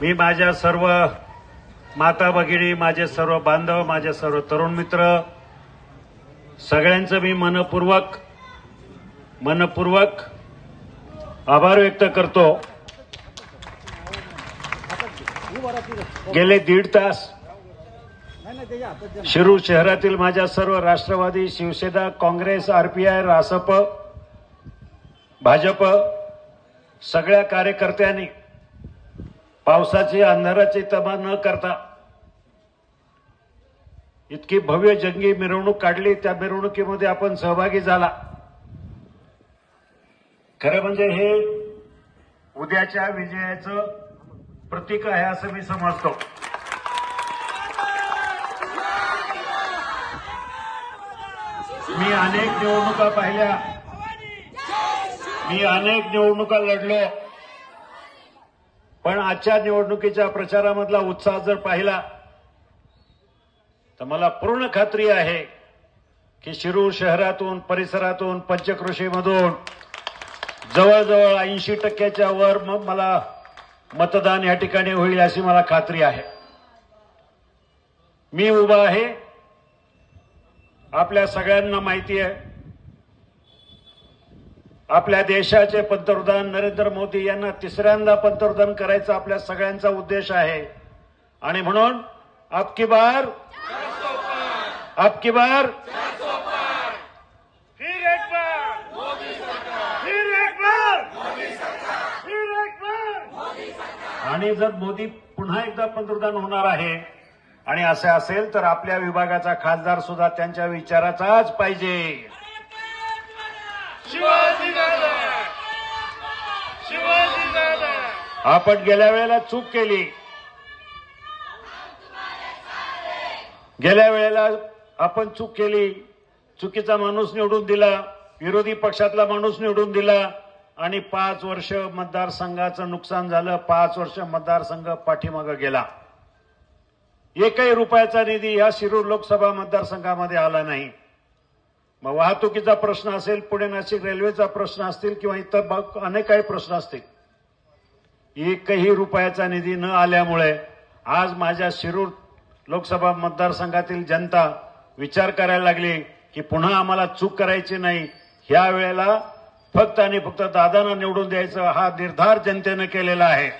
मी माझ्या सर्व माता भगिनी माझे सर्व बांधव माझे सर्व तरुण मित्र सगळ्यांचं मी मनपूर्वक मनपूर्वक आभार व्यक्त करतो. गेले दीड तास शिरूर शहरातील माझ्या सर्व राष्ट्रवादी शिवसेना काँग्रेस आरपीआय रासप भाजप सगळ्या कार्यकर्त्यांनी पावसाची अंधाराची तमा न करता इतकी भव्य जंगी मिरवणूक काढली त्या मिरवणुकीमध्ये आपण सहभागी झाला. खरं म्हणजे हे उद्याच्या विजयाचं प्रतीक आहे असं मी समजतो. मी अनेक निवडणुका पाहिल्या. मी अनेक निवडणुका लढलो. पण आजच्या निवडणुकीच्या प्रचारामधला उत्साह जर पाहिला तर मला पूर्ण खात्री आहे की शिरूर शहरातून परिसरातून पंचकृषीमधून जवळजवळ ऐंशी टक्क्याच्या वर मग मला मतदान या ठिकाणी होईल अशी मला खात्री आहे. मी उभा आहे. आपल्या सगळ्यांना माहिती आहे. आपल्या देशाचे पंतप्रधान नरेंद्र मोदी यांना तिसऱ्यांदा पंतप्रधान करायचा आपल्या सगळ्यांचा उद्देश आहे. आणि म्हणून आपकी बार? आपकी बार? बार! आणि जर मोदी पुन्हा एकदा पंतप्रधान होणार आहे आणि असे असेल तर आपल्या विभागाचा खासदार सुद्धा त्यांच्या विचाराचाच पाहिजे. शिवाजी दादा शिवाजी दादा आपण गेल्या वेळेला चूक केली. गेल्या वेळेला आपण चूक केली. चुकीचा माणूस निवडून दिला. विरोधी पक्षातला माणूस निवडून दिला. आणि पाच वर्ष मतदारसंघाचं नुकसान झालं. पाच वर्ष मतदारसंघ पाठीमागं गेला. एकही रुपयाचा निधी या शिरूर लोकसभा मतदारसंघामध्ये आला नाही. मग वाहतुकीचा प्रश्न असेल पुणे नाशिक रेल्वेचा प्रश्न असतील किंवा इतर अनेक काही प्रश्न असतील एकही रुपयाचा निधी न आल्यामुळे आज माझ्या शिरूर लोकसभा मतदारसंघातील जनता विचार करायला लागली की पुन्हा आम्हाला चूक करायची नाही. ह्या वेळेला फक्त आणि फक्त दादांना निवडून द्यायचं हा निर्धार जनतेनं केलेला आहे.